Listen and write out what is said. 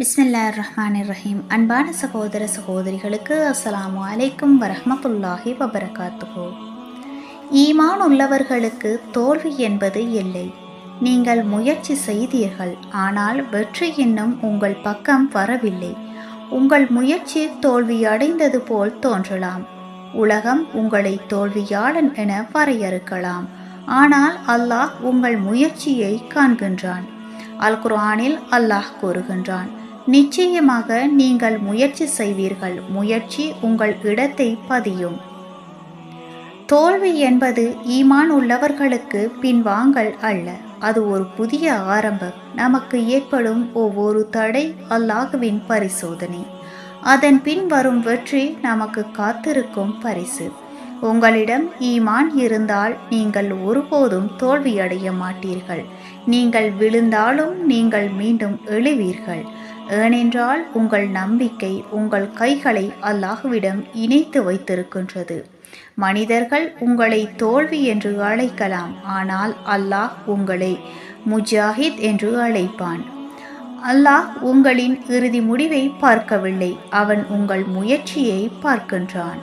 பிஸ்மில்லா ரஹ்மான் ரஹீம் அன்பான சகோதர சகோதரிகளுக்கு அஸ்ஸலாமு அலைக்கும் வரஹ்மத்துல்லாஹி வபரகாத்துகோ ஈமான் உள்ளவர்களுக்கு தோல்வி என்பது இல்லை. நீங்கள் முயற்சி செய்தீர்கள் ஆனால் வெற்றி இன்னும் உங்கள் பக்கம் வரவில்லை. உங்கள் முயற்சி தோல்வியடைந்தது போல் தோன்றலாம். உலகம் உங்களை தோல்வியாளன் என வரையறுக்கலாம். ஆனால் அல்லாஹ் உங்கள் முயற்சியை காண்கின்றான். அல் குர்ஆனில் அல்லாஹ் கூறுகின்றான் நிச்சயமாக நீங்கள் முயற்சி செய்வீர்கள். முயற்சி உங்கள் இடத்தை பதியும். தோல்வி என்பது ஈமான் உள்ளவர்களுக்கு பின்வாங்கல் அல்ல. அது ஒரு புதிய ஆரம்பம். நமக்கு ஏற்படும் ஒவ்வொரு தடை அல்லாஹுவின் பரிசோதனை. அதன் பின் வரும் வெற்றி நமக்கு காத்திருக்கும் பரிசு. உங்களிடம் ஈமான் இருந்தால் நீங்கள் ஒருபோதும் தோல்வியடைய மாட்டீர்கள். நீங்கள் விழுந்தாலும் நீங்கள் மீண்டும் எழுவீர்கள். ஏனென்றால் உங்கள் நம்பிக்கை உங்கள் கைகளை அல்லாஹுவிடம் இணைத்து வைத்திருக்கின்றது. மனிதர்கள் உங்களை தோல்வி என்று அழைக்கலாம் ஆனால் அல்லாஹ் உங்களை முஜாஹித் என்று அழைப்பான். அல்லாஹ் உங்களின் இறுதி முடிவை பார்க்கவில்லை அவன் உங்கள் முயற்சியை பார்க்கின்றான்.